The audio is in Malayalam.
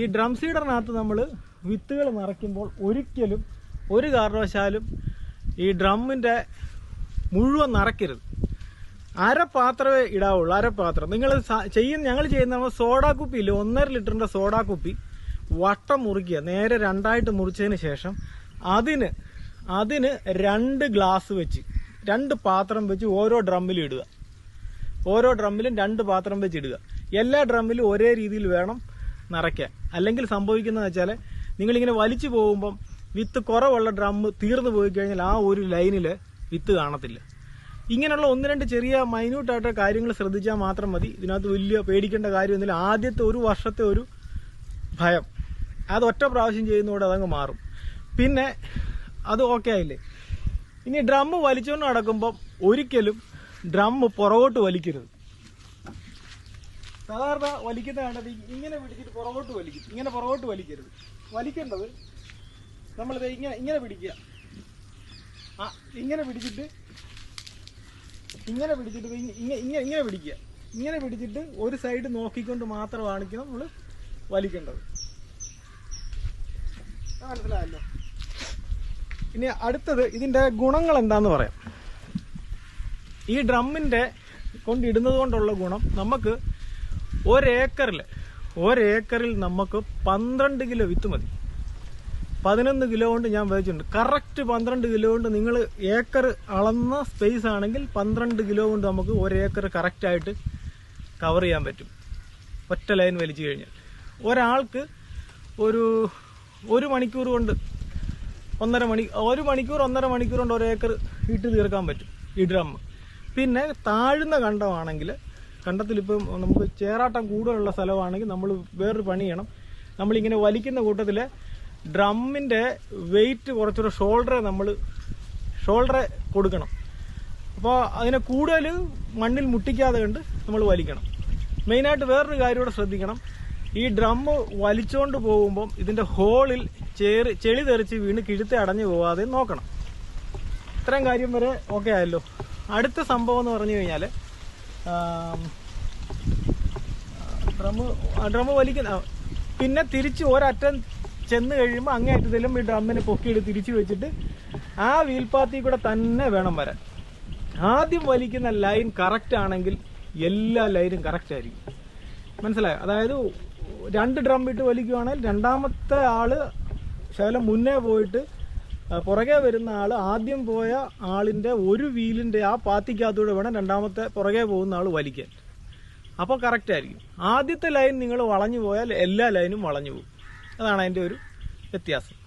ഈ ഡ്രം സീഡറിനകത്ത് നമ്മൾ വിത്തുകൾ നിറയ്ക്കുമ്പോൾ ഒരിക്കലും ഒരു കാരണവശാലും ഈ ഡ്രമ്മിന്റെ മുഴുവൻ നിറയ്ക്കരുത്. അര പാത്രമേ ഇടാവുള്ളൂ അര പാത്രം നിങ്ങൾ ചെയ്യുന്ന ഞങ്ങൾ ചെയ്യുന്ന സോഡാ കുപ്പിയിൽ ഒന്നര ലിറ്ററിന്റെ സോഡാ കുപ്പി വട്ടം മുറിക്കുക. നേരെ രണ്ടായിട്ട് മുറിച്ചതിന് ശേഷം അതിന് അതിന് രണ്ട് ഗ്ലാസ് വെച്ച് രണ്ട് പാത്രം വെച്ച് ഓരോ ഡ്രമ്മിലും ഇടുക. ഓരോ ഡ്രമ്മിലും രണ്ട് പാത്രം വെച്ച് ഇടുക. എല്ലാ ഡ്രമ്മിലും ഒരേ രീതിയിൽ വേണം. നിറയ്ക്കാൻ. അല്ലെങ്കിൽ സംഭവിക്കുന്നത് വെച്ചാൽ നിങ്ങളിങ്ങനെ വലിച്ചു പോകുമ്പം വിത്ത് കുറവുള്ള ഡ്രം തീർന്നു പോയി കഴിഞ്ഞാൽ ആ ഒരു ലൈനിൽ വിത്ത് കാണത്തില്ല. ഇങ്ങനെയുള്ള ഒന്ന് രണ്ട് ചെറിയ മൈന്യൂട്ടായിട്ട് കാര്യങ്ങൾ ശ്രദ്ധിച്ചാൽ മാത്രം മതി. ഇതിനകത്ത് വലിയ പേടിക്കേണ്ട കാര്യമൊന്നുമില്ല. ആദ്യത്തെ ഒരു വർഷത്തെ ഒരു ഭയം. അത് ഒറ്റ പ്രാവശ്യം ചെയ്യുന്നതോടെ അതങ്ങ് മാറും. പിന്നെ അത് ഓക്കെ ആയില്ലേ? ഇനി ഡ്രം വലിച്ചുകൊണ്ട് നടക്കുമ്പം ഒരിക്കലും ഡ്രം പുറകോട്ട് വലിക്കരുത്. സാധാരണ വലിക്കുന്ന കണ്ടത് ഇങ്ങനെ പിടിച്ചിട്ട് പുറകോട്ട് വലിക്കും. ഇങ്ങനെ പുറകോട്ട് വലിക്കരുത്. വലിക്കേണ്ടത് നമ്മളിത് ഇങ്ങനെ ഇങ്ങനെ പിടിക്കുക. ആ ഇങ്ങനെ പിടിച്ചിട്ട് ഇങ്ങനെ പിടിച്ചിട്ട് ഇങ്ങനെ ഇങ്ങ- ഇങ്ങ- ഇങ്ങനെ ഇങ്ങനെ പിടിക്കുക. ഇങ്ങനെ പിടിച്ചിട്ട് ഒരു സൈഡ് നോക്കിക്കൊണ്ട് മാത്രമാണ് നമ്മൾ വലിക്കേണ്ടത്. മനസ്സിലായല്ലോ? ഇനി അടുത്തത് ഇതിന്റെ ഗുണങ്ങൾ എന്താന്ന് പറയാം. ഈ ഡ്രമ്മിന്റെ കൊണ്ടിടുന്നത് കൊണ്ടുള്ള ഗുണം നമുക്ക് ഒരേക്കറിൽ ഒരേക്കറിൽ നമുക്ക് പന്ത്രണ്ട് കിലോ വിത്ത് മതി. പതിനൊന്ന് കിലോ കൊണ്ട് ഞാൻ വെച്ചിട്ടുണ്ട് കറക്റ്റ് പന്ത്രണ്ട് കിലോ കൊണ്ട് നിങ്ങൾ ഏക്കർ അളന്ന സ്പേസ് ആണെങ്കിൽ പന്ത്രണ്ട് കിലോ കൊണ്ട് നമുക്ക് ഒരേക്കർ കറക്റ്റായിട്ട് കവർ ചെയ്യാൻ പറ്റും. ഒറ്റ ലൈൻ വലിച്ചു കഴിഞ്ഞാൽ. ഒരാൾക്ക് ഒരു ഒരു മണിക്കൂർ കൊണ്ട് ഒന്നര മണി ഒരു മണിക്കൂർ ഒന്നര മണിക്കൂർ കൊണ്ട് ഒരു ഏക്കർ ഇട്ട് തീർക്കാൻ പറ്റും ഈ ഡ്രം. പിന്നെ താഴ്ന്ന കണ്ടമാണെങ്കിൽ കണ്ടത്തിലിപ്പം നമുക്ക് ചേറാട്ടം കൂടുതലുള്ള സ്ഥലമാണെങ്കിൽ നമ്മൾ വേറൊരു പണി ചെയ്യണം. നമ്മളിങ്ങനെ വലിക്കുന്ന കൂട്ടത്തിൽ ഡ്രമ്മിന്റെ വെയിറ്റ് കുറച്ചുകൂടെ ഷോൾഡറെ നമ്മൾ ഷോൾഡറെ കൊടുക്കണം. അപ്പോൾ അതിനെ കൂടുതൽ മണ്ണിൽ മുട്ടിക്കാതെ കണ്ട് നമ്മൾ വലിക്കണം. മെയിനായിട്ട് വേറൊരു കാര്യം കൂടെ ശ്രദ്ധിക്കണം. ഈ ഡ്രമ്മ് വലിച്ചുകൊണ്ട് പോകുമ്പം ഇതിന്റെ ഹോളിൽ ചേറി ചെളി തെറിച്ച് വീണ് കിഴുത്തെ അടഞ്ഞു പോവാതെ നോക്കണം. ഇത്രയും കാര്യം വരെ ഓക്കെ ആയല്ലോ. അടുത്ത സംഭവം എന്ന് പറഞ്ഞു കഴിഞ്ഞാൽ ഡ്രമ്മ് ഡ്രമ്മ് വലിക്കുന്ന പിന്നെ തിരിച്ച് ഒരറ്റം ചെന്ന് കഴിയുമ്പോൾ അങ്ങേ അറ്റത്തിലും ഈ ഡ്രമ്മിനെ പൊക്കിയിട്ട് തിരിച്ചു വെച്ചിട്ട് ആ വീൽപാത്തിൽ കൂടെ തന്നെ വേണം വരാൻ. ആദ്യം വലിക്കുന്ന ലൈൻ കറക്റ്റ് ആണെങ്കിൽ എല്ലാ ലൈനും കറക്റ്റ് ആയിരിക്കും. മനസ്സിലായോ? അതായത് രണ്ട് ഡ്രം ഇട്ട് വലിക്കുവാണെങ്കിൽ രണ്ടാമത്തെ ആൾ ശകലം മുന്നേ പോയിട്ട് പുറകെ വരുന്ന ആൾ ആദ്യം പോയ ആളിന്റെ ഒരു വീലിന്റെ ആ പാത്തിക്കകത്തൂടെ വേണം രണ്ടാമത്തെ പുറകെ പോകുന്ന ആൾ വലിക്കാൻ. അപ്പോൾ കറക്റ്റ് ആയിരിക്കും. ആദ്യത്തെ ലൈൻ നിങ്ങൾ വളഞ്ഞു പോയാൽ എല്ലാ ലൈനും വളഞ്ഞു പോകും. അതാണ് അതിന്റെ ഒരു വ്യത്യാസം.